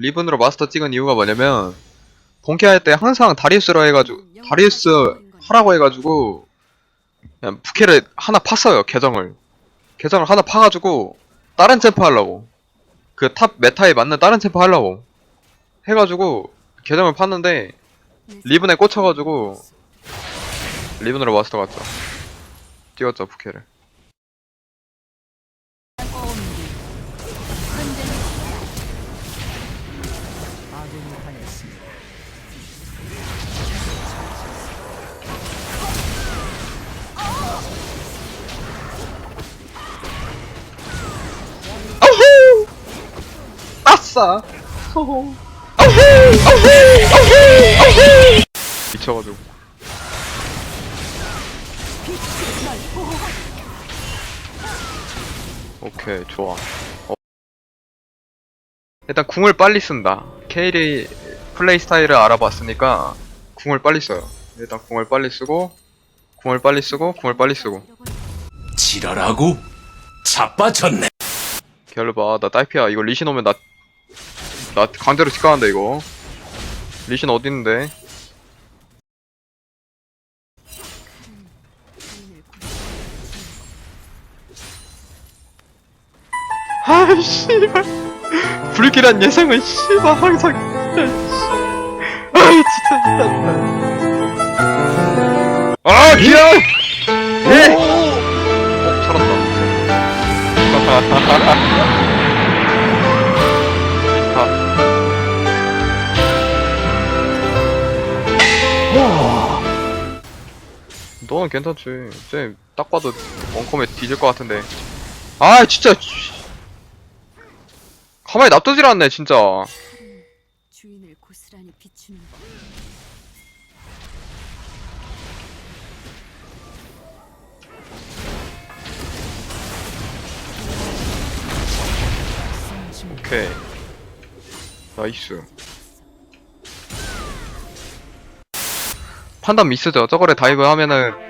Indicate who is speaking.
Speaker 1: 리븐으로 마스터 찍은 이유가 뭐냐면 본캐 할 때 항상 다리우스로 해가지고 다리우스 하라고 해가지고 그냥 부캐를 하나 팠어요 계정을. 계정을 하나 파가지고 다른 챔프 하려고. 그 탑 메타에 맞는 다른 챔프 하려고. 해가지고 계정을 팠는데 리븐에 꽂혀가지고 리븐으로 마스터 갔죠. 찍었죠 부캐를 아싸! 미쳐가지고. 오케이, 좋아. 어. 일단 궁을 빨리 쓴다. 케일이 플레이 스타일을 알아봤으니까 궁을 빨리 써요. 일단 궁을 빨리 쓰고, 궁을 빨리 쓰고, 궁을 빨리 쓰고.
Speaker 2: 지랄하고 자빠졌네.
Speaker 1: 기다려봐 나 딸피야 이거 리신 오면 나 나 강제로 집 가는데 이거 리신 어디 있는데 아 씨발 불길한 예상은 씨발 항상. 아 진짜 아 예! 너는 괜찮지. 쟤딱 봐도 원컴에 뒤질 것 같은데. 아, 진짜. 씨. 가만히 놔두질 않네, 진짜.
Speaker 3: 주인을 고스란히 비추는 법.
Speaker 1: 오케이. 나이스. 판단 미스죠. 저거를 다이브 하면은